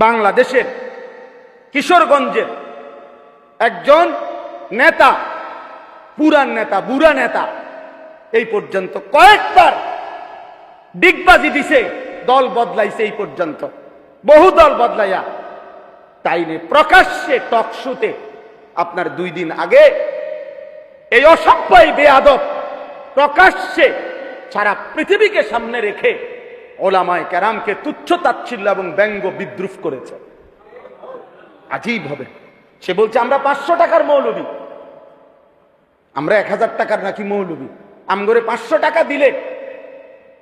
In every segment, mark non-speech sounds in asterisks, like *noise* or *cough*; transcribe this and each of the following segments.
বাংলাদেশের কিশোরগঞ্জের একজন নেতা, পুরান নেতা, বুড়া নেতা, এই পর্যন্ত কয়েকবার ডিগবাজি দিছে, দল বদলাইছে এই পর্যন্ত। বহু দল বদলাইয়া তাই নিয়ে প্রকাশ্যে টকশুতে আপনার দুই দিন আগে এই অসভ্যই বেয়াদব প্রকাশ্যে সারা পৃথিবীকে সামনে রেখে ওলামায় ক্যারামকে তুচ্ছ তাচ্ছিল্য এবং ব্যঙ্গ বিদ্রুপ করেছে। আজীব হবে। সে বলছে, আমরা পাঁচশো টাকার মৌলবী। আমরা এক হাজার টাকার নাকি মৌলবী? আমগরে পাঁচশো টাকা দিলে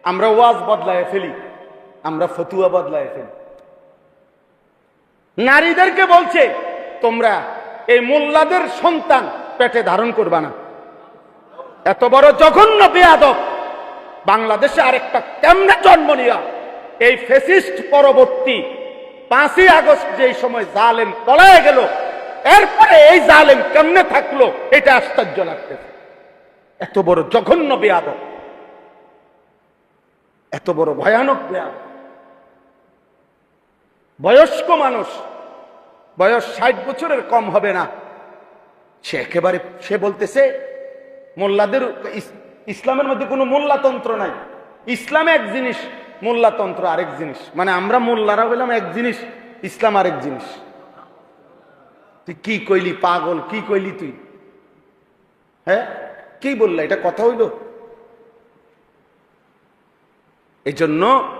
আমরা ওয়াজ বদলায় ফেলি, আমরা ফতুয়া বদলায় ফেলি। নারীদেরকে বলছে, তোমরা এই মোল্লাদের সন্তান পেটে ধারণ করবা না। এত বড় জঘন্য বেয়াদব বাংলাদেশে আরেকটা কেমনে জন্ম নিয়া? এই ফেসিস্ট পরবর্তী পাঁচই আগস্ট যে সময় জালেম পলায় গেল, এরপরে এই জালেম কেমনে থাকল এটা আশ্চর্য লাগতেছে। এত বড় জঘন্য বেয়াদব, এত বড় ভয়ানক বেয়াদব। বয়স্ক মানুষ, বয়স ষাট বছরের কম হবে না। সে একেবারে, সে বলতেছে, মোল্লাদের ইসলামের মধ্যে কোনো মোল্লাতন্ত্র নাই। ইসলাম এক জিনিস মোল্লাতন্ত্র আরেক জিনিস। মানে আমরা মোল্লারা হইলাম এক জিনিস, ইসলাম আরেক জিনিস। তুই কি কইলি পাগল, কি কইলি তুই? হ্যাঁ? কি বললা? এটা কথা হইল? এই জন্য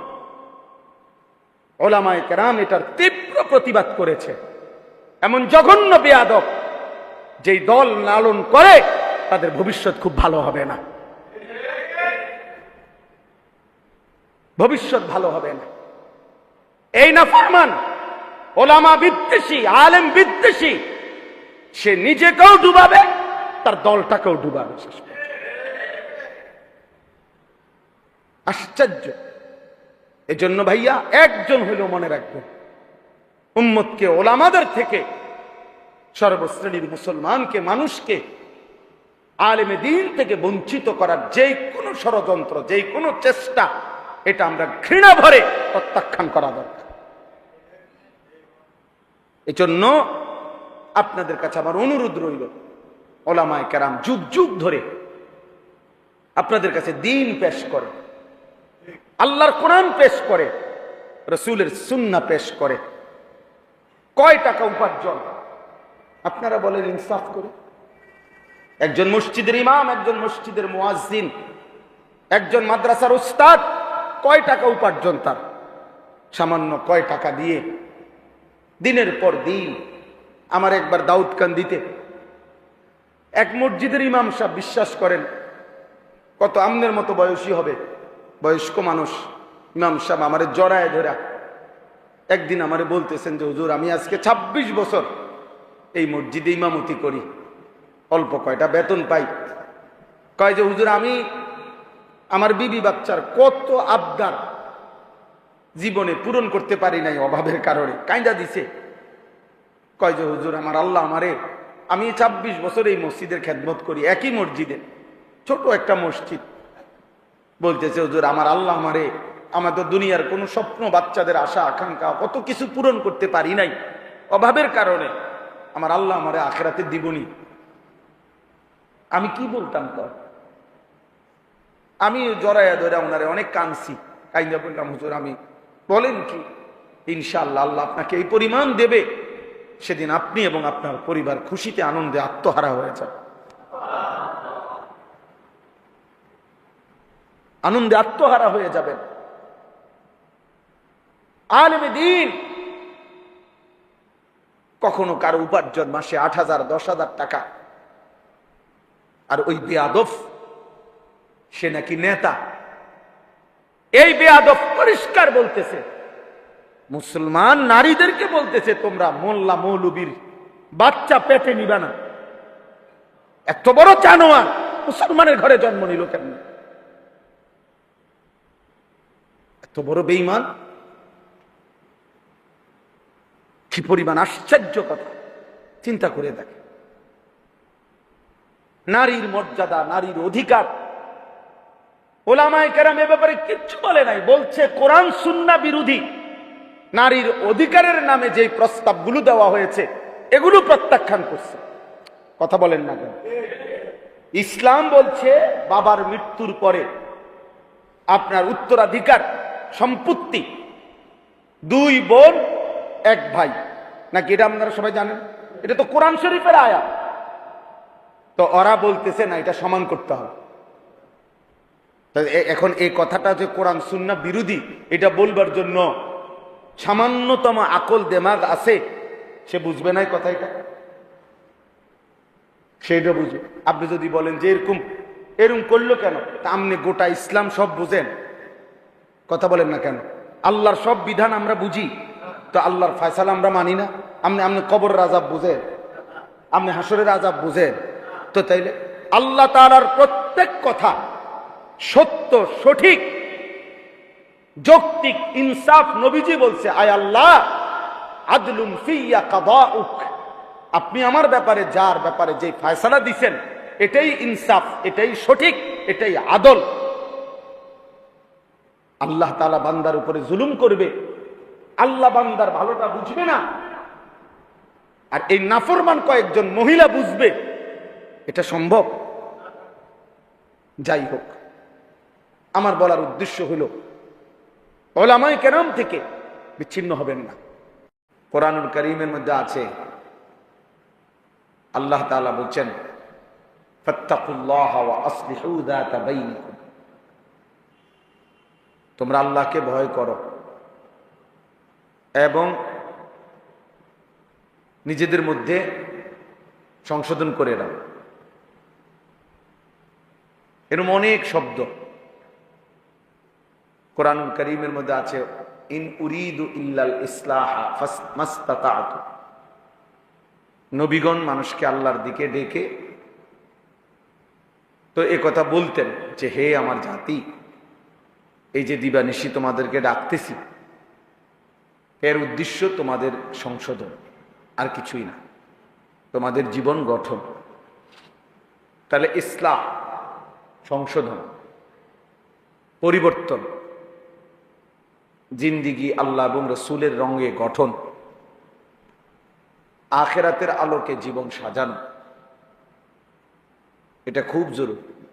ওলামায় কেরাম এটার তীব্র প্রতিবাদ করেছে। এমন জঘন্য বেয়াদব যেই দল লালন করে, তাদের ভবিষ্যৎ খুব ভালো হবে না। ভবিষ্যৎ ভালো হবে না। এই না ফরমান, ওলামা বিদ্বেষী, আলেম বিদ্বেষী, সে নিজেকেও ডুবাবে, তার দলটাকেও ডুবাবে আশ্চর্য। এজন্য ভাইয়া, একজন হইলেও মনে রাখবেন উম্মতকে, ওলামাদের থেকে সর্বশ্রেণীর মুসলমানকে, মানুষকে, আলেমে দিন থেকে বঞ্চিত করার যে কোনো ষড়যন্ত্র, যে কোনো চেষ্টা এটা আমরা ঘৃণা ভরে প্রত্যাখ্যান করা দরকার। এজন্য আপনাদের কাছে আমার অনুরোধ রইল, ওলামায় কেরাম, যুগ যুগ ধরে আপনাদের কাছে দিন পেশ করে, আল্লাহর কোরআন পেশ করে, রসুলের সুন্না পেশ করে। কয় টাকা উপার্জন? আপনারা বলেন ইনসাফ করে। একজন মসজিদের ইমাম, একজন মসজিদের মুয়াজ্জিন, একজন মাদ্রাসার উস্তাদ কয় টাকা উপার্জন তার? সামান্য কয় টাকা দিয়ে। দিনের পর দিন আমার একবার দাউদ কান দিতে এক মসজিদের ইমাম সাহেব বিশ্বাস করেন, কত আমনের মতো বয়সী হবে, বয়স্ক মানুষ। ইমাম সাহেব আমারে জড়ায় ধরা। একদিন আমারে বলতেছেন যে, হুজুর, আমি আজকে ২৬ বছর এই মসজিদে ইমামতি করি। অল্প কয়টা বেতন পাই। কয় যে, হুজুর, আমি আমার বিবি বাচ্চার কত আবদার জীবনে পূরণ করতে পারি নাই অভাবের কারণে। কাইন্দা দিছে। কয় যে, হুজুর, আমার আল্লাহ আমারে, আমি ২৬ বছর এই মসজিদের খেদমত করি, একই মসজিদে, ছোট একটা মসজিদ। বলতেছে, হুজুর, আমার আল্লাহ আমারে, আমাদের দুনিয়ার কোনো স্বপ্ন, বাচ্চাদের আশা, আকাঙ্ক্ষা, কত কিছু পূরণ করতে পারি নাই অভাবের কারণে। আমার আল্লাহ আমারে আখেরাতে দিবনি। আমি কি বলতাম তো আমি জড়াইয়া ধরে ওনারে অনেক কাঁদছি, কাইন্দা বললাম, হুজুর, আমি বলেন কি? ইনশাআল্লাহ, আল্লাহ আপনাকে এই পরিমাণ দেবে। সেদিন আপনি এবং আপনার পরিবার খুশিতে, আনন্দে আত্মহারা হয়ে যাবে। আনন্দে আত্মহারা হয়ে যাবেন আলেমে দিন। কখনো কারও উপার্জন মাসে আট হাজার, দশ হাজার টাকা। আর ওই বেয়াদফ সে নাকি নেতা। এই বেয়াদফ পরিষ্কার বলতেছে। মুসলমান নারীদেরকে বলতেছে, তোমরা মোল্লা মৌলবীর বাচ্চা পেটে নিবা না। এত বড় জানোয়ার মুসলমানের ঘরে জন্ম নিল কেমন? এত বড় বেইমান কি পরিমাণ আশ্চর্য কথা। চিন্তা করে দেখে। নারীর মর্যাদা, নারীর অধিকার ওলামায় কেরাম এ ব্যাপারে কিচ্ছু বলে নাই। বলছে, কোরআন সুন্না বিরোধী। নারীর অধিকারের নামে যেই প্রস্তাবগুলো দেওয়া হয়েছে, এগুলো প্রত্যাখ্যান করছে। কথা বলেন না কেন? ইসলাম বলছে, বাবার মৃত্যুর পরে আপনার উত্তরাধিকার, সম্পত্তি, দুই বোন, এক ভাই। নাকি এটা আপনারা সবাই জানেন? এটা তো কোরআন শরীফের আয়া তো ওরা বলতেছে, না, এটা সমান করতে হবে। এখন এই কথাটা যে কোরআন সুন্না বিরোধী, এটা বলবার জন্য সামান্যতম আকল দেমাগ আছে। সে বুঝবে না কথা এটা? সেটা বুঝবে। আপনি যদি বলেন যে এরকম এরকম করল কেন? তা আপনি গোটা ইসলাম সব বুঝেন। কথা বলেন না কেন? আল্লাহর সব বিধান আমরা বুঝি। তো আল্লাহর ফয়সালা আমরা মানি না। আপনি আপনি কবর রাজাব বুঝেন। আপনি হাসরের আজাব বুঝেন। তো তাইলে আল্লাহ তাআলার প্রত্যেক কথা সত্য, সঠিক, যৌক্তিক ইনসাফ নবীজি বলছে, আয় আল্লাহ আদলুন ফিয়া কাদাউক। আপনি আমার ব্যাপারে, যার ব্যাপারে যে ফয়সালা দিছেন, এটাই ইনসাফ, এটাই সঠিক, এটাই আদল। আল্লাহ তালা বান্দার উপরে জুলুম করবে। আল্লাহ বান্দার ভালোটা বুঝবে না। আর এই নাফরমান কয়েকজন মহিলা বুঝবে, এটা সম্ভব? যাই হোক। আমার বলার উদ্দেশ্য হলো ওলামাই কেরাম থেকে বিচ্ছিন্ন হবেন না। কোরআনুল করিমের মধ্যে আছে, আল্লাহ তাআলা বলছেন তোমরা আল্লাহকে ভয় করো এবং নিজেদের মধ্যে সংশোধন করে নাও এরকম অনেক শব্দ। কোরআন করিমের মধ্যে আছে, ইন উরিদু ইল্লাল ইসলাহ নবীগণ মানুষকে আল্লাহর দিকে ডেকে তো এ কথা বলতেন যে, হে আমার জাতি, এই যে দিবানিশি তোমাদেরকে ডাকতেছি, এর উদ্দেশ্য তোমাদের সংশোধন, আর কিছুই না। তোমাদের জীবন গঠন। তাহলে ইসলাম সংশোধন, পরিবর্তন জিন্দিগি আল্লাহ এবং রসুলের রঙে গঠন। আখেরাতের আলোকে জীবন সাজানো। এটা খুব জরুরি।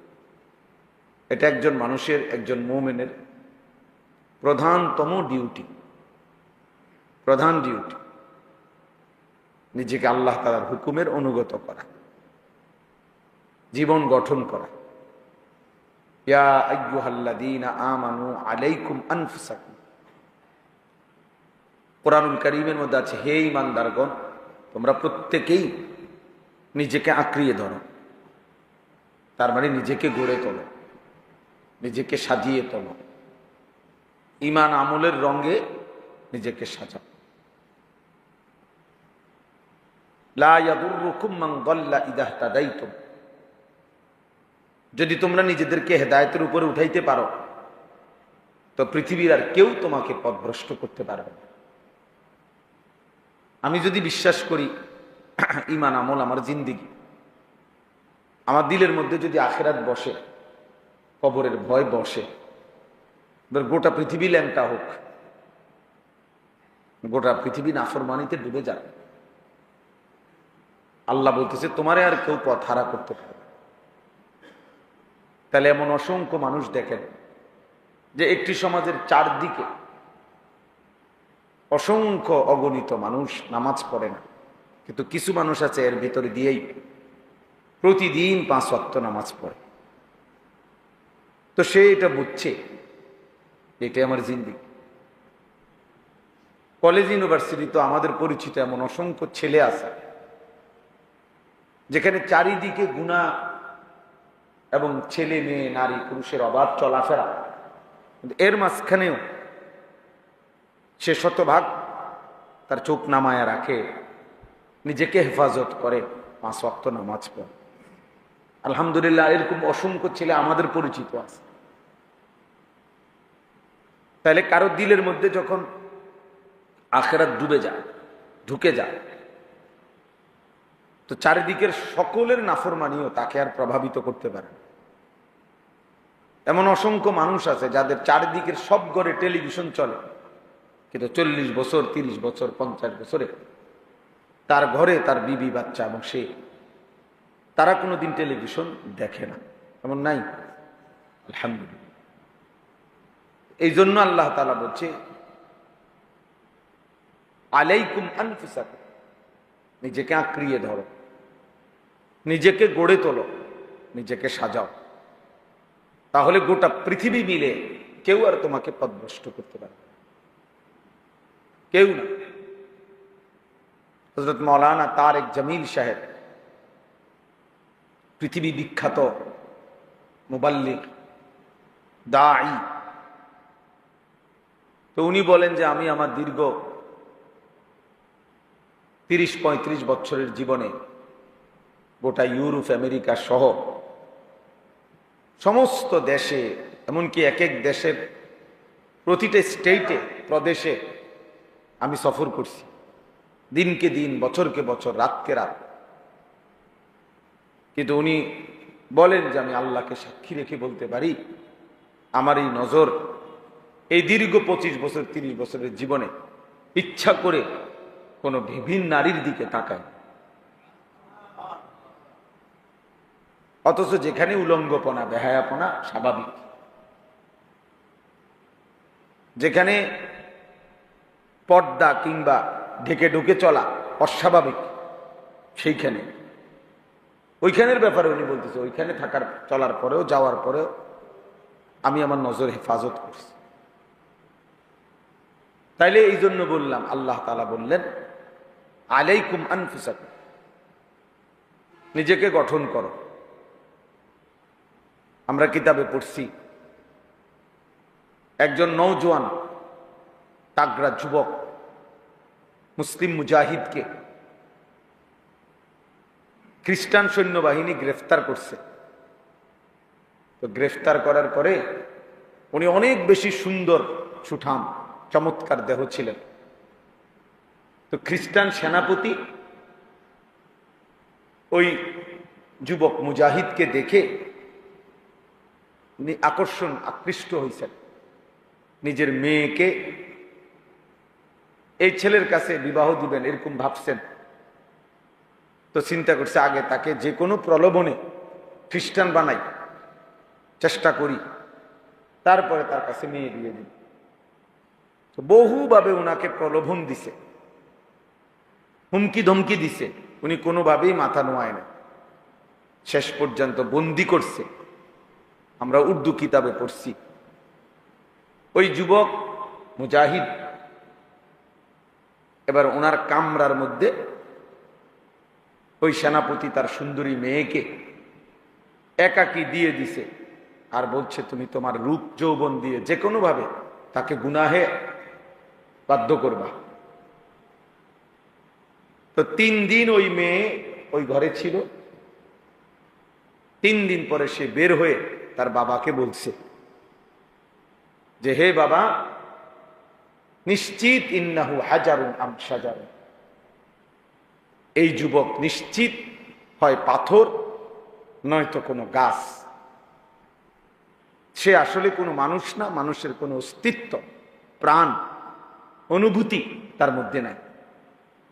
এটা একজন মানুষের, একজন মোমেনের প্রধানতম ডিউটি। প্রধান ডিউটি। নিজেকে আল্লাহ তালার হুকুমের অনুগত করা। জীবন গঠন করা। ইয়া আইয়ুহাল্লাযীনা আমানু আলাইকুম আনফুসাকুম। কোরআনুল কারীমের মধ্যে আছে, হে ঈমানদারগণ তোমরা প্রত্যেকেই নিজেকে আঁকড়িয়ে ধরো। তার মানে নিজেকে গড়ে তোলো, নিজেকে সাজিয়ে তোলো। ইমান আমলের রঙে নিজেকে সাজাও। যদি তোমরা নিজেদেরকে হেদায়তের উপরে উঠাইতে পারো, তো পৃথিবীর আর কেউ তোমাকে পথভ্রষ্ট করতে পারবে না। আমি যদি বিশ্বাস করি *clears throat* ইমান আমল আমার জিন্দিগি আমার দিলের মধ্যে যদি আখেরাত বসে, কবরের ভয় বসে, এবার গোটা পৃথিবী ল্যাংটা হোক, গোটা পৃথিবী নাফরমানিতে ডুবে যাবে আল্লাহ বলতেছে, তোমারে আর কেউ পথ হারা করতে পারবে না। তাহলে এমন অসংখ্য মানুষ দেখেন, যে একটি সমাজের চারদিকে অসংখ্য অগণিত মানুষ নামাজ পড়ে না। কিন্তু কিছু মানুষ আছে এর ভিতরে দিয়েই প্রতিদিন পাঁচ ওয়াক্ত নামাজ পড়ে। তো সে এটা বুঝছে এটাই আমার জিন্দিগি কলেজ, ইউনিভার্সিটি তো আমাদের পরিচিত এমন অসংখ্য ছেলে আছে, যেখানে চারিদিকে গুণা এবং ছেলে, মেয়ে, নারী, পুরুষের অবাধ চলাফেরা। এর মাঝখানেও সে শতভাগ তার চোখ নামায়া রাখে, নিজেকে হেফাজত করে, পাঁচ ওয়াক্ত নামাজ পড়ে। আলহামদুলিল্লাহ, এরকম অসংখ্য ছেলে আমাদের পরিচিত আছে। তাহলে কারও দিলের মধ্যে যখন আখেরাত ডুবে যায়, ঢুকে যায়, তো চারিদিকের সকলের নাফরমানিও তাকে আর প্রভাবিত করতে পারে না। এমন অসংখ্য মানুষ আছে যাদের চারিদিকের সব ঘরে টেলিভিশন চলে। কিন্তু চল্লিশ বছর, তিরিশ বছর, পঞ্চাশ বছরে তার ঘরে তার বিবি বাচ্চা এবং সে, তারা কোনোদিন টেলিভিশন দেখে না। এমন নাই? আলহামদুলিল্লাহ। এই জন্য আল্লাহ তালা বলছে, আলাইকুম আনফুসাকুম, নিজেকে আঁকড়িয়ে ধরো, নিজেকে গড়ে তোলো, নিজেকে সাজাও। তাহলে গোটা পৃথিবী মিলে কেউ আর তোমাকে পদভ্রষ্ট করতে পারবে। কেউ না। হজরত মৌলানা তারেক জামিল সাহেব, পৃথিবী বিখ্যাত মুবাল্লিক, দাঈ। তো উনি বলেন যে, আমি আমার দীর্ঘ তিরিশ পঁয়ত্রিশ বছরের জীবনে গোটা ইউরোপ, আমেরিকা সহ সমস্ত দেশে, এমনকি এক এক দেশের প্রতিটা স্টেটে, প্রদেশে আমি সফর করছি। দিনকে দিন, বছরকে বছর, রাতকে রাত। কিন্তু উনি বলেন যে আমি আল্লাহকে সাক্ষী রেখে বলতে পারি, আমার এই নজর এই দীর্ঘ পঁচিশ বছর, তিরিশ বছরের জীবনে ইচ্ছা করে কোনো বিভিন্ন নারীর দিকে তাকায়। অথচ যেখানে উলঙ্গপনা, বেহায়াপনা স্বাভাবিক। যেখানে পর্দা কিংবা ঢেকে ঢুকে চলা অস্বাভাবিক সেইখানে। ওইখানের ব্যাপারে উনি বলতেছে, ওইখানে থাকার, চলার পরেও, যাওয়ার পরেও আমি আমার নজর হেফাজত করছি। তাইলে এই জন্য বললাম, আল্লাহ তালা বললেন, আলাইকুম আনফুসাকুম, নিজেকে গঠন করো। আমরা কিতাবে পড়ছি, একজন নৌজওয়ান তাগরা যুবক, মুসলিম মুজাহিদকে খ্রিস্টান সৈন্যবাহিনী গ্রেফতার করছে। তো গ্রেফতার করার পরে উনি অনেক বেশি সুন্দর, সুঠাম, চমৎকার দেহ ছিলেন। তো খ্রিস্টান সেনাপতি ওই যুবক মুজাহিদকে দেখে উনি আকর্ষণ, আকৃষ্ট হয়েছেন। নিজের মেয়েকে এই ছেলের কাছে বিবাহ দিবেন, এরকম ভাবছেন। তো চিন্তা করছে, আগে তাকে যে কোনো প্রলোভনে খ্রিস্টান বানাই, চেষ্টা করি। তারপরে তার কাছে মেয়ে দিয়ে দিই। তো বহুভাবে ওনাকে প্রলোভন দিছে। হুমকি ধমকি দিছে। উনি কোনোভাবেই মাথা নোয়ায় না। শেষ পর্যন্ত বন্দি করছে। আমরা উর্দু কিতাবে পড়ছি। ওই যুবক মুজাহিদ এবার ওনার কামরার মধ্যে ওই সেনাপতি তার সুন্দরী মেয়েকে একাকি দিয়ে দিছে আর বলছে, তুমি তোমার রূপ যৌবন দিয়ে যে কোনোভাবে তাকে গুনাহে বাধ্য করবা। তো তিন দিন ওই মেয়ে ওই ঘরে ছিল। তিন দিন পরে সে বের হয়ে তার বাবাকে বলছে যে, হে বাবা নিশ্চিত ইন্নাহু হাজারুন আম সাজারুন এই যুবক নিশ্চিত হয় পাথর, নয়তো কোনো গাছ। সে আসলে কোনো মানুষ না, মানুষের কোনো অস্তিত্ব, প্রাণ, অনুভূতি তার মধ্যে নাই।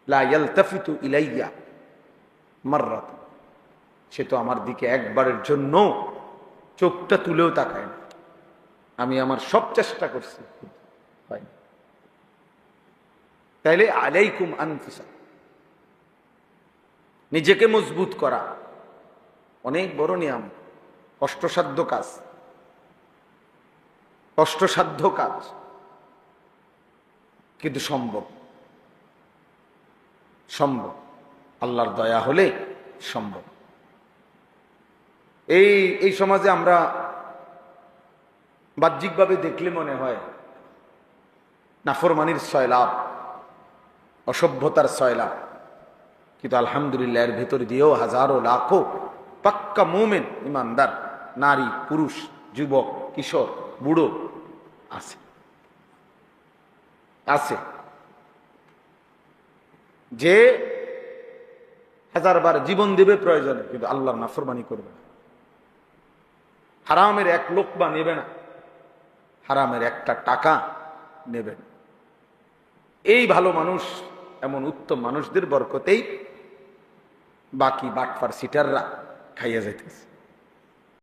লা ইয়ালতাফিতু ইলাইয়া মাররাত। সে তো আমার দিকে একবারের জন্য চোখটা তুলেও তাকায় না। আমি আমার সব চেষ্টা করছি। তাইলে আলাইকুম আনফুসা নিজেকে মজবুত করা। অনেক বড় নিয়ম। কষ্টসাধ্য কাজ। কষ্টসাধ্য কাজ। কিন্তু সম্ভব। সম্ভব। আল্লাহর দয়া হলে সম্ভব। এই এই সমাজে আমরা বাহ্যিকভাবে দেখলে মনে হয় নাফরমানির সয়লাভ অসভ্যতার সয়লাভ কিন্তু আলহামদুলিল্লাহ, এর ভেতর দিয়েও হাজারো লাখো পাক্কা মোমেন, ইমানদার, নারী, পুরুষ, যুবক, কিশোর, বুড়ো আছে। আছে। যে হাজারবার জীবন দেবে প্রয়োজনে, কিন্তু আল্লাহর নাফরমানি করবে না। হারামের এক লোকবা নেবে না, হারামের একটা টাকা নেবেন এই ভালো মানুষ এমন উত্তম মানুষদের বরকতেই বাকি বাটফার সিটাররা খাইয়া যাইতেছে।